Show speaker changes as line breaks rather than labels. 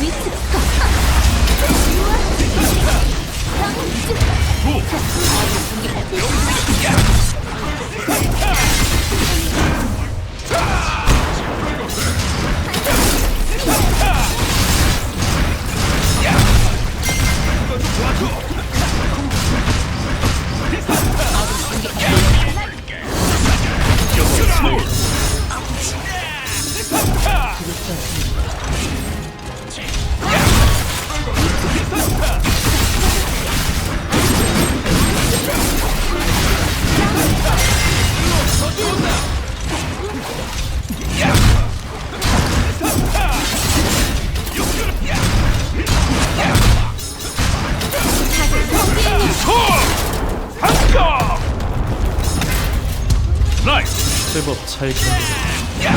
위치
제법 잘 견뎌